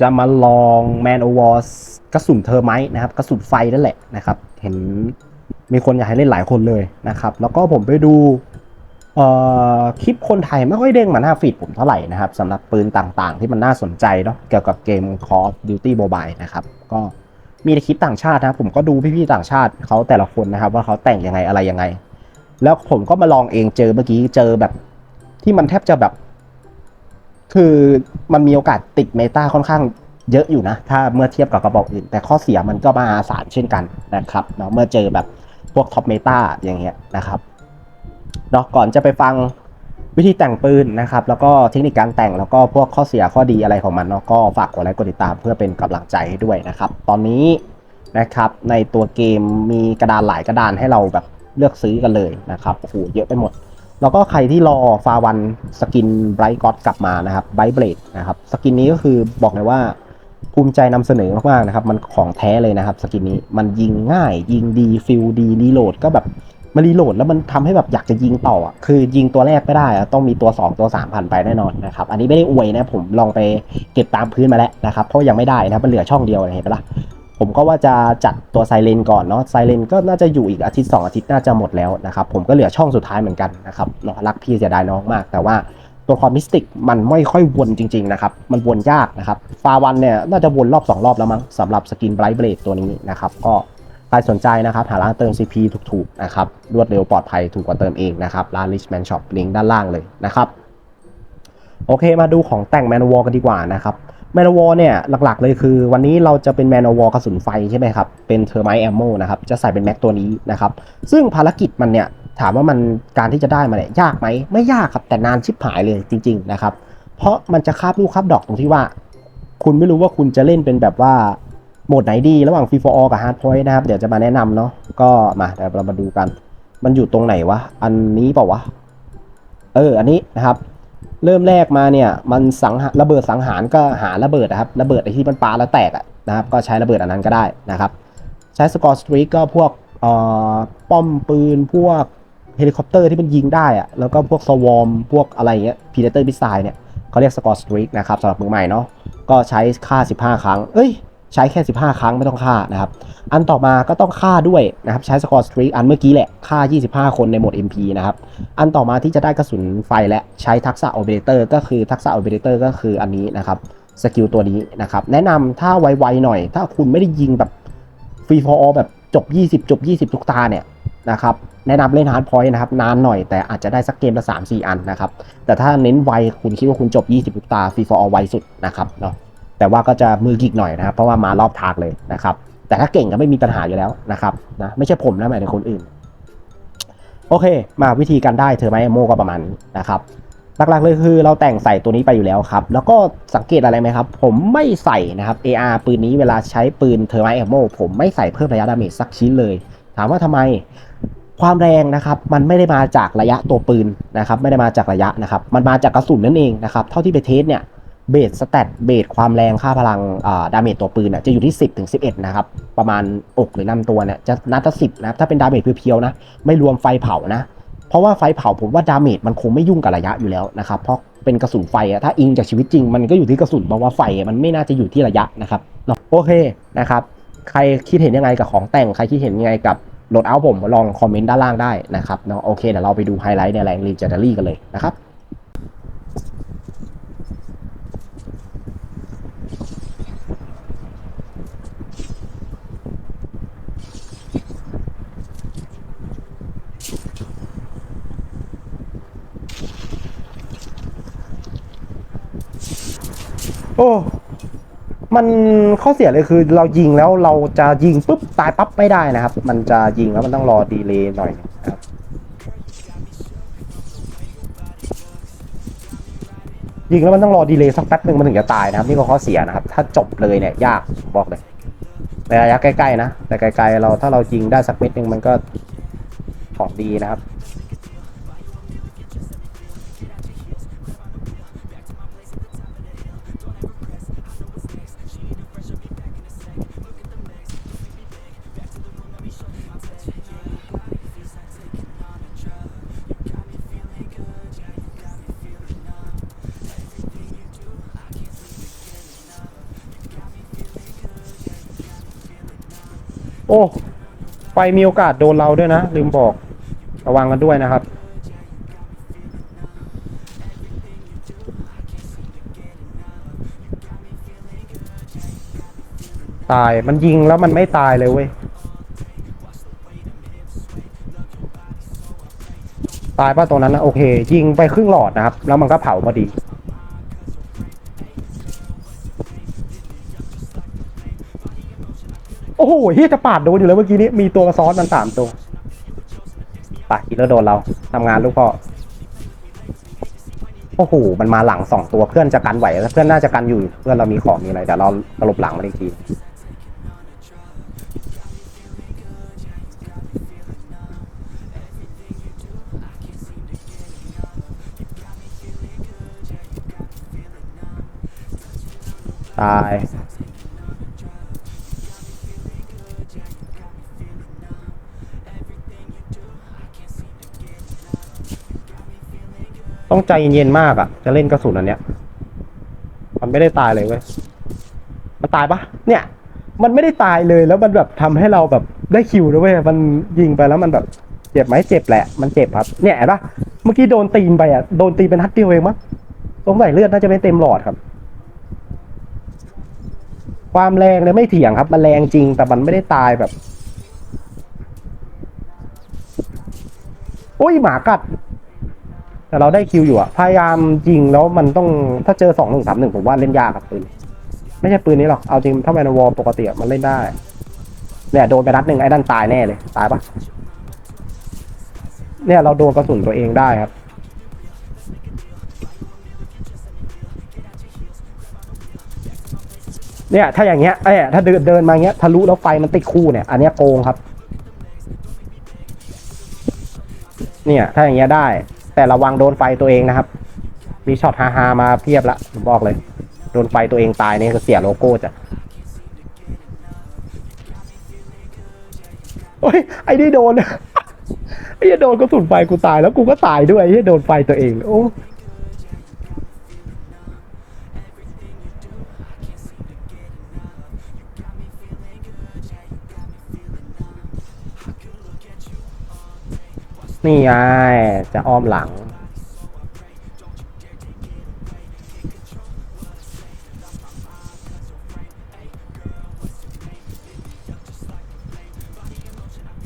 จะมาลอง Man o' War กระสุนเทอร์ไมต์นะครับ กระสุนไฟนั่นแหละนะครับ เห็นมีคนอยากให้เล่นหลายคนเลยนะครับ แล้วก็ผมไปดูคลิปคนไทยไม่ค่อยเด้งมาหน้าฟีดผมเท่าไหร่นะครับสำหรับปืนต่างๆ ที่มันน่าสนใจเนาะเกี่ยวกับเกม Call of Duty Mobile นะครับ ก็มีในคลิปต่างชาตินะผมก็ดูพี่ๆต่างชาติเขาแต่ละคนนะครับ ว่าเขาแต่งยังไงอะไรยังไง แล้วผมก็มาลองเองเจอเมื่อกี้เจอแบบที่มันแทบจะแบบ คือมันมีโอกาสติดเมตาค่อนข้างเยอะอยู่นะ ถ้าเมื่อเทียบกับกระบอกอื่น แต่ข้อเสียมันก็มหาศาลเช่นกันนะครับเนาะเมื่อเจอแบบพวกท็อปเมตาอย่างเงี้ยนะครับเนาะก่อนจะไปฟังวิธีแต่งปืนนะครับ แล้วก็เทคนิคการแต่งแล้วก็พวกข้อเสียข้อดีอะไรของมันเนาะก็ฝากกดไลค์กดติดตามเพื่อเป็นกำลังใจให้ด้วยนะครับ ตอนนี้นะครับในตัวเกมมีกระดานหลายกระดานให้เราแบบเลือกซื้อกันเลยนะครับโอ้โหเยอะไปหมด แล้วก็ใครที่รอฟาวันสกินไบรท์ก็อดกลับมานะครับไบรท์เบลดนะครับสกินนี้ก็คือบอกเลยว่าภูมิใจนำเสนอมากๆนะครับ มันของแท้เลยนะครับสกินนี้มันยิงง่าย ยิงดีฟิลดีรีโหลดก็แบบมันรีโหลดแล้วมันทำให้แบบอยากจะยิงต่ออะคือยิงตัวแรกไม่ได้ต้องมีตัว 2 ตัว3พันไปแน่นอนนะครับอันนี้ไม่ได้อวยนะผมลองไปเก็บตามพื้นมาแล้วนะครับเพราะยังไม่ได้นะครับมันเหลือช่องเดียวเห็นไหมล่ะ ผมก็ว่าจะจัดตัวไซเลนก่อนเนาะไซเลนก็น่าจะอยู่อีกอาทิตย์ 2 อาทิตย์น่าจะหมดแล้วนะครับผมก็เหลือช่องสุดท้ายเหมือนกันนะครับเนาะรักพี่เสียดายน้องมาก แต่ว่าตัวคอมมิสติกมันไม่ค่อยวนจริงๆนะครับมันวนยากนะครับฟาวันเนี่ยน่าจะวนรอบ 2 รอบแล้วมั้งสำหรับสกินไบรท์เบลดตัวนี้นะครับก็ใครสนใจนะครับหาร้านเติม CP ถูกๆนะครับรวดเร็วปลอดภัยถูกกว่าเติมเองนะครับร้าน Richman Shop ลิงก์ด้านล่างเลยนะครับโอเคมาดูของแต่งแมนวอลกันดีกว่านะครับ แมนวอเนี่ยหลักๆเลยคือวันนี้เราจะเป็นแมนวอกระสุนไฟใช่ไหมครับ เป็นเทอร์ไมแอมโมนะครับ จะใส่เป็นแม็กตัวนี้นะครับ ซึ่งภารกิจมันเนี่ยถามว่ามันการที่จะได้มาเนี่ยยากไหม ไม่ยากครับ แต่นานชิบหายเลยจริง ๆ นะครับ เพราะมันจะคาบลูกคาบดอกตรงที่ว่า คุณไม่รู้ว่าคุณจะเล่นเป็นแบบว่าโหมดไหนดีระหว่างฟรีฟอร์กับฮาร์ดพอยต์นะครับ เดี๋ยวจะมาแนะนำเนาะก็มาเดี๋ยวเรามาดูกัน มันอยู่ตรงไหนวะอันนี้เปล่าวะเอออันนี้นะครับ เริ่มแรกมาเนี่ยมันสังหระเบิดสังหารก็หาระเบิดนะครับระเบิดไอที่มันปาแล้วแตกอะนะครับก็ใช้ระเบิดอันนั้นก็ได้นะครับ ใช้สกอร์สตรีกก็พวกเอ่อป้อมปืนพวกเฮลิคอปเตอร์ที่มันยิงได้อะแล้วก็พวกสวอมพวกอะไรเงี้ยพีเดเตอร์พิซายเนี่ยเขาเรียกสกอร์สตรีกนะครับสำหรับมือใหม่เนาะก็ใช้ค่า 15 ครั้ง เอ้ย ใช้แค่ 15 ครั้งไม่ต้องฆ่านะครับ อันต่อมาก็ต้องฆ่าด้วยนะครับ ใช้สกอร์สตรีกอันเมื่อกี้แหละฆ่า 25 คนในโหมด MP นะครับ อันต่อมาที่จะได้กระสุนไฟและใช้ทักษะโอเปอเรเตอร์ก็คือทักษะโอเปอเรเตอร์ก็คืออันนี้นะครับสกิลตัวนี้นะครับ แนะนำถ้าไวๆหน่อย ถ้าคุณไม่ได้ยิงแบบฟรีฟอร์แบบจบ 20 จบ 20 ทุกตาเนี่ยนะครับแนะนำเล่นฮาร์ดพอยต์นะครับ นานหน่อยแต่อาจจะได้สักเกมละ 3-4 อันนะครับ แต่ถ้าเน้นไวคุณคิดว่าคุณจบ 20 ทุกตาฟรีฟอร์ไวสุดนะครับเนาะ แต่ว่าก็จะมือกิกหน่อยนะครับ เพราะว่ามารอบทางเลยนะครับ แต่ถ้าเก่งก็ไม่มีปัญหาอยู่แล้วนะครับนะไม่ใช่ผมนะหมายถึงคนอื่น โอเค มาวิธีการได้เทอร์ไมโมก็ประมาณนะครับหลักๆเลยคือเราแต่งใส่ตัวนี้ไปอยู่แล้วครับ แล้วก็สังเกตอะไรไหมครับ ผมไม่ใส่นะครับ AR ปืนนี้เวลาใช้ปืนเทอร์ไมโมผมไม่ใส่เพิ่มระยะดาเมจสักชิ้นเลย ถามว่าทำไมความแรงนะครับมันไม่ได้มาจากระยะตัวปืนนะครับ ไม่ได้มาจากระยะนะครับ มันมาจากกระสุนนั่นเองนะครับ เท่าที่ไปเทสเนี่ย เบสสแตทเบสความแรงค่าพลังดาเมจตัวปืนน่ะจะอยู่ที่ 10ถึง11 นะครับ ประมาณอกหรือลำตัวเนี่ยจะนัดละสิบนะถ้าเป็นดาเมจเพียวๆนะ ไม่รวมไฟเผานะ เพราะว่าไฟเผาผมว่าดาเมจมันคงไม่ยุ่งกับระยะอยู่แล้วนะครับ เพราะเป็นกระสุนไฟอะถ้าอิงจากชีวิตจริงมันก็อยู่ที่กระสุนเพราะว่าไฟมันไม่น่าจะอยู่ที่ระยะนะครับเนาะโอเคนะครับ ใครคิดเห็นยังไงกับของแต่งใครคิดเห็นยังไงกับโหลดเอาผมลองคอมเมนต์ด้านล่างได้นะครับเนาะโอเคเดี๋ยวเราไปดูไฮไลท์ในแรงรีเจนเดอรี่กันเลยนะครับ โอ้มันข้อเสียเลยคือเรายิงแล้วเราจะยิงปุ๊บตายปั๊บไม่ได้นะครับ มันจะยิงแล้วมันต้องรอดีเลย์หน่อยครับยิงแล้วมันต้องรอดีเลย์สักแป๊บหนึ่งมันถึงจะตายนะครับ นี่ก็ข้อเสียนะครับ ถ้าจบเลยเนี่ยยากบอกเลยในระยะใกล้ๆนะแต่ไกลๆเราถ้าเรายิงได้สักเม็ดหนึ่งมันก็ของดีนะครับ อ้ไฟมีโอกาสโดนเราด้วยนะ ลืมบอกระวังกันด้วยนะครับ ตายมันยิงแล้วมันไม่ตายเลยเว้ย ตายป่ะตรงนั้นนะโอเค ยิงไปครึ่งหลอดนะครับ แล้วมันก็เผาพอดี โอ้โหเฮียจะปาดโดนอยู่แล้วเมื่อกี้นี้ มีตัวกระซ้อนมันสามตัวปะอีกแล้วโดนเราทำงานลูกพ่อโอ้โห มันมาหลังสองตัวเพื่อนจะกันไหวแล้วเพื่อนน่าจะกันอยู่ เพื่อนเรามีของมีอะไรเดี๋ยวเราตลบหลังมาอีกทีตาย ต้องใจเย็นๆมากอะ่ะ จะเล่นกระสุนอันเนี้ย มันไม่ได้ตายเลยเว้ย มันตายปะเนี่ย มันไม่ได้ตายเลยแล้วมันแบบทำให้เราแบบได้คิวด้วยเวยมันยิงไปแล้วมันแบบเจ็บไหมเจ็บแหละ มันเจ็บครับ เนี่ยเห็นปะเมื่อกี้โดนตีนไปอะ โดนตีเป็นนัดเดียวเองมั้งสงสัยเลือดน่าจะไม่เต็มหลอดครับ ความแรงเนี่ยไม่เถียงครับ มันแรงจริง แต่มันไม่ได้ตายแบบ โอ้ยหมากัด แต่เราได้คิวอยู่อะพยายามยิงแล้วมันต้องถ้าเจอสองหนึ่งสามหนึ่งผมว่าเล่นยากครับปืนไม่ใช่ปืนนี้หรอกเอาจริงถ้าแมนวอลปกติมันเล่นได้เนี่ยโดนไปนัดหนึ่งไอ้ด้านตายแน่เลยตายปะเนี่ยเราโดนกระสุนตัวเองได้ครับเนี่ยถ้าอย่างเงี้ยเอ้ยถ้าเดินเดินมาเงี้ยทะลุแล้วไฟมันติดคู่เนี่ย อันเนี้ยโกงครับ เนี่ย ถ้าอย่างเงี้ยได้ แต่ระวังโดนไฟตัวเองนะครับ มีช็อตฮาๆมาเพียบละผมบอกเลย โดนไฟตัวเองตายนี่คือเสียโลโก้จ้ะโอ้ยไอ้นี่โดนไอ้นี่โดนกระสุนไฟกูตายแล้วกูก็ตายด้วยไอ้นี่โดนไฟตัวเองโอ้ นี่ไงจะอ้อมหลัง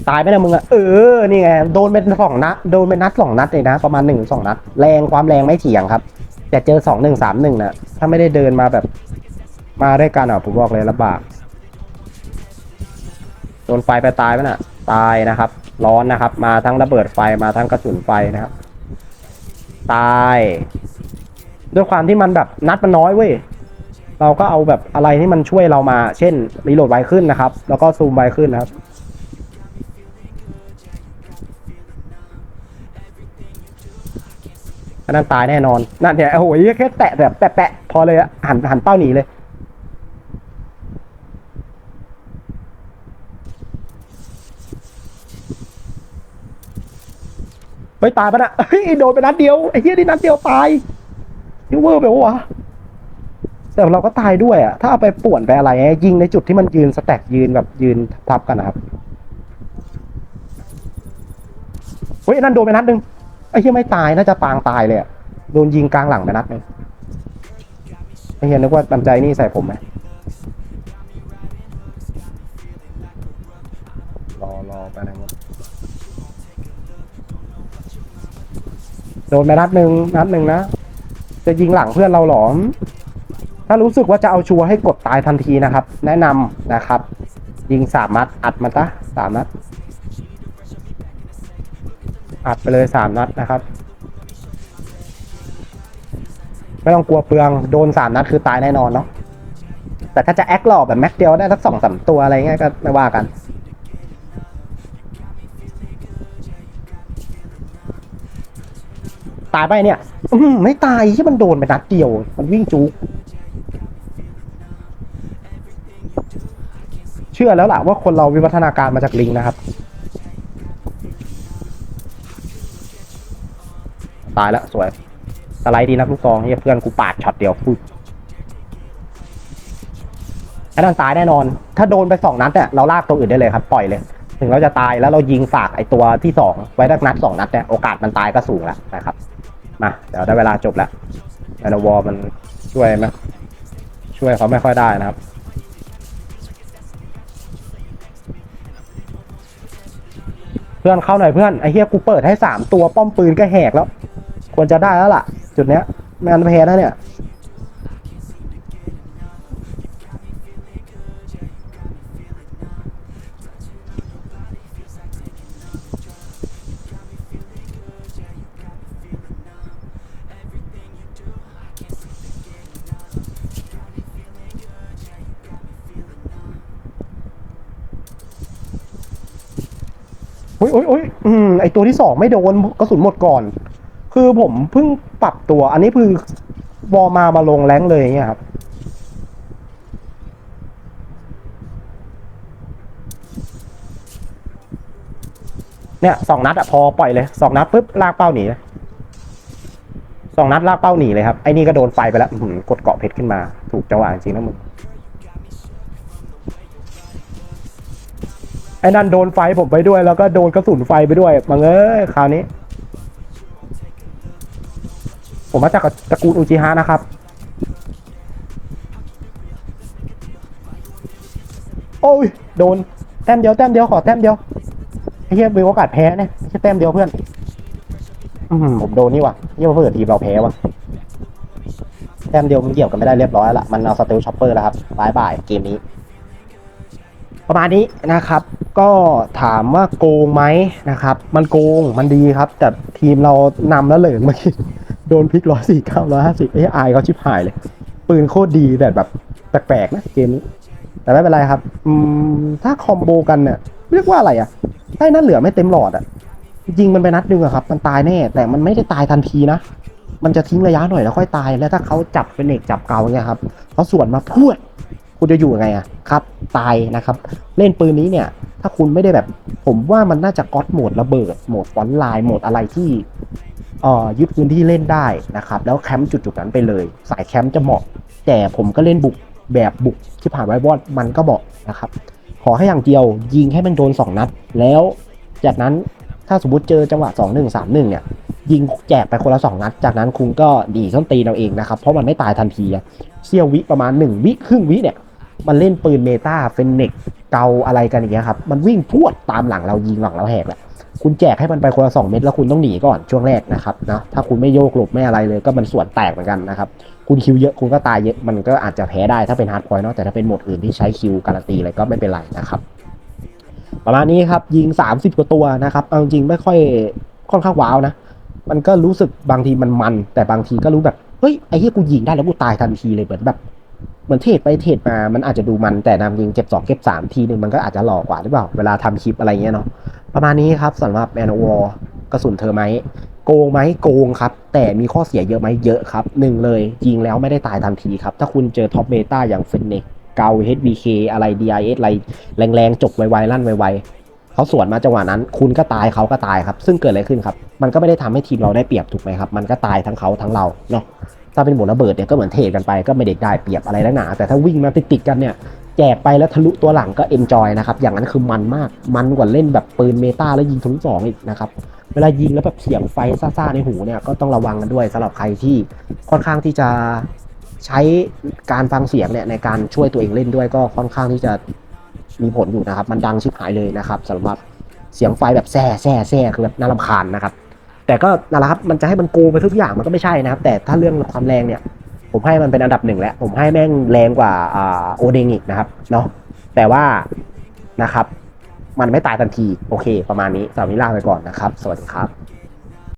ตายไปนะมึงอะเออ นี่ไง โดนเป็นสองนัด โดนเป็นนัดสองนัดเลยนะ ประมาณหนึ่งสองนัด แรงความแรงไม่เถียงครับ แต่เจอสองหนึ่งสามหนึ่งนะถ้าไม่ได้เดินมาแบบ มาด้วยกันอะผมบอกเลยลำบาก โดนไฟไปตายไหมน่ะ ตายนะครับ ร้อนนะครับ มาทั้งระเบิดไฟมาทั้งกระสุนไฟนะครับ ตาย ด้วยความที่มันแบบนัดมันน้อยเว้ยเราก็เอาแบบอะไรที่มันช่วยเรามา เช่นรีโหลดไวขึ้นนะครับ แล้วก็ซูมไวขึ้นนะครับอันนั้นตายแน่นอน นั่นเนี่ยโอ้โหแค่แตะแบบแปะๆพอเลยอะหันหันเป้าหนีเลย เฮ้ยตายปะนะเฮ้ยโดนไปนัดเดียวไอ้เหี้ยนี่นัดเดียวตายนี่เวอร์ไปวะแต่เราก็ตายด้วยอะถ้าเอาไปป่วนไปอะไรยิงในจุดที่มันยืนสแต็กยืนแบบยืนทับกันนะครับเฮ้ยนั่นโดนไปนัดหนึ่งไอ้เหี้ยไม่ตายน่าจะปางตายเลยอะโดนยิงกลางหลังไปนัดหนึงไอ้เหี้ยนึกว่าตำใจนี่ใส่ผมไหม โดนไปนัดหนึ่งนัดหนึ่งนะ จะยิงหลังเพื่อนเราหรอ ถ้ารู้สึกว่าจะเอาชัวร์ให้กดตายทันทีนะครับ แนะนำนะครับ ยิงสามนัดอัดมาซะสามนัด อัดไปเลยสามนัดนะครับไม่ต้องกลัวเปลืองโดนสามนัดคือตายแน่นอนเนาะแต่ถ้าจะแอคหลอกแบบแม็กเดียวได้สักสองสามตัวอะไรเงี้ยก็ไม่ว่ากัน ตายไปเนี่ย อืมไม่ตายที่มันโดนไปนัดเดียว มันวิ่งจุกเชื่อแล้วล่ะว่าคนเราวิวัฒนาการมาจากลิงนะครับ ตายแล้วสวยสไลด์ดีนักลูกซองเฮียเพื่อนกูปาดช็อตเดียวฟุดไอ้นั่นตายแน่นอน ถ้าโดนไปสองนัดเนี่ยเราลากตัวอื่นได้เลยครับ ปล่อยเลย ถึงเราจะตายแล้วเรายิงฝากไอ้ตัวที่สองไว้ดักนัดสองนัดเนี่ยโอกาสมันตายก็สูงแล้วนะครับ มาเดี๋ยวได้เวลาจบแล้วแอนวอลมันช่วยไหมช่วยเขาไม่ค่อยได้นะครับเพื่อนเข้าหน่อยเพื่อนไอ้เฮียกูเปิดให้สามตัวป้อมปืนก็แหกแล้ว ควรจะได้แล้วล่ะ จุดเนี้ยไม่งั้นแพ้นะเนี่ย อุ้ยอุ้ยอุ้ยอืมไอตัวที่สองไม่โดนกระสุนหมดก่อน คือผมเพิ่งปรับตัว อันนี้คือวอมามาลงแรงเลยอย่างเงี้ยครับ เนี่ยสองนัดอะพอปล่อยเลยสองนัดปุ๊บลากเป้าหนีเลยสองนัดลากเป้าหนีเลยครับไอ้นี่ก็โดนไฟไปแล้วหือกดเกาะเพชรขึ้นมา ถูกจังหวะจริงๆนะมึง ไอ้นั่นโดนไฟผมไปด้วย แล้วก็โดนกระสุนไฟไปด้วยมังเอ้ยคราวนี้ ผมมาจากตระกูลอุจิฮะนะครับ โอ้ย โดน แต้มเดียวแต้มเดียวขอแต้มเดียวไอ้เหี้ยมีโอกาสแพ้เนี่ยไม่ใช่แต้มเดียวเพื่อนอืมผมโดนนี่ว่ะเหี้ยเพื่อทีมเราแพ้ว่ะแต้มเดียวมันเกี่ยวกันไม่ได้เรียบร้อยละมันเอาสเตลช็อปเปอร์แล้วครับบายบายเกมนี้ ประมาณนี้นะครับ ก็ถามว่าโกงไหมนะครับ มันโกงมันดีครับ แต่ทีมเรานำแล้วเหลิงเมื่อกี้โดนพลิกร้อยสี่เก้าร้อยห้าสิบไอ้ยอายเขาชิบหายเลย ปืนโคตรดีแต่แบบแปลกๆนะเกมนี้แต่ไม่เป็นไรครับอืมถ้าคอมโบกันเนี่ยเรียกว่าอะไรอะไอ้นั่นเหลือไม่เต็มหลอดอะยิงมันไปนัดนึงอะครับ มันตายแน่ แต่มันไม่ได้ตายทันทีนะ มันจะทิ้งระยะหน่อยแล้วค่อยตาย แล้วถ้าเขาจับเป็นเอกจับเกาเนี่ยครับเขาสวนมาพรวด คุณจะอยู่ยังไงอะครับตายนะครับ เล่นปืนนี้เนี่ย ถ้าคุณไม่ได้แบบ ผมว่ามันน่าจะก๊อตโหมดระเบิดโหมดฟอนไลน์โหมดอะไรที่เอ่อยึดพื้นที่เล่นได้นะครับ แล้วแคมป์จุดๆนั้นไปเลย สายแคมป์จะเหมาะ แต่ผมก็เล่นบุกแบบบุกที่ผ่านไว้วอดมันก็เหมาะนะครับ ขอให้อย่างเดียวยิงให้มันโดน 2 นัด แล้วจากนั้นถ้าสมมติเจอจังหวะ 2 1 3 1 เนี่ย ยิงแจกไปคนละ 2 นัด จากนั้นคุณก็ดีส้นตีเอาเองนะครับ เพราะมันไม่ตายทันทีเสี้ยววิประมาณ 1 วิครึ่งวิเนี่ย มันเล่นปืนเมตาเฟนเน็กเกาอะไรกันอย่างเงี้ยครับ มันวิ่งพวดตามหลังเรายิงหลังเราแหกแหละคุณแจกให้มันไปคนละสองเม็ดแล้วคุณต้องหนีก่อนช่วงแรกนะครับนะถ้าคุณไม่โยกหลบไม่อะไรเลย ก็มันส่วนแตกเหมือนกันนะครับ คุณคิวเยอะคุณก็ตายเยอะมันก็อาจจะแพ้ได้ถ้าเป็นฮาร์ดพอยต์เนาะแต่ถ้าเป็นโหมดอื่นที่ใช้คิวการันตีอะไรก็ไม่เป็นไรนะครับประมาณนี้ครับยิง 30 กว่าตัวนะครับเอาจริงไม่ค่อยค่อนข้างว้าวนะ มันก็รู้สึกบางทีมันมัน แต่บางทีก็รู้แบบเฮ้ยไอ้เหี้ยกูยิงได้แล้วกูตายทันทีเลยเหมือนแบบ เหมือนเทรดไปเทรดมา มันอาจจะดูมันแต่นำยิงเก็บสองเก็บสามทีหนึ่งมันก็อาจจะหลอกกว่าหรือเปล่า เวลาทำคลิปอะไรเงี้ยเนาะ ประมาณนี้ครับสำหรับแมนวอลกระสุนเธอไหมโกงไหมโกงครับ แต่มีข้อเสียเยอะไหมเยอะครับหนึ่งเลยยิงแล้วไม่ได้ตายทันทีครับ ถ้าคุณเจอท็อปเมตาอย่างเฟนเนกเกา HBK อะไร DIS อะไรแรงๆ จบไวๆ ลั่นไวๆเขาสวนมาจังหวะนั้น คุณก็ตายเขาก็ตายครับ ซึ่งเกิดอะไรขึ้นครับ มันก็ไม่ได้ทำให้ทีมเราได้เปรียบถูกไหมครับ มันก็ตายทั้งเขาทั้งเราเนาะ ถ้าเป็นหมดระเบิดเนี่ยก็เหมือนเทรดกันไปก็ไม่ได้ได้เปรียบอะไรแล้วหนา แต่ถ้าวิ่งมาติดๆกันเนี่ยแจกไปแล้วทะลุตัวหลังก็เอนจอยนะครับ อย่างนั้นคือมันมาก มันกว่าเล่นแบบปืนเมตาแล้วยิงทะลุสองอีกนะครับ เวลายิงแล้วแบบเสียงไฟซ่าๆในหูเนี่ยก็ต้องระวังกันด้วยสำหรับใครที่ค่อนข้างที่จะใช้การฟังเสียงเนี่ยในการช่วยตัวเองเล่นด้วยก็ค่อนข้างที่จะมีผลอยู่นะครับ มันดังชิบหายเลยนะครับสำหรับเสียงไฟแบบแซ่แซ่แซ่คือแบบน่ารำคาญนะครับ แต่ก็นั่นแหละครับมันจะให้มันโกงไปทุกอย่างมันก็ไม่ใช่นะครับ แต่ถ้าเรื่องความแรงเนี่ย ผมให้มันเป็นอันดับหนึ่งแล้ว ผมให้แม่งแรงกว่าโอเดงอีกนะครับเนาะแต่ว่านะครับ มันไม่ตายทันที โอเค ประมาณนี้สามีลาไปก่อนนะครับ สวัสดีครับ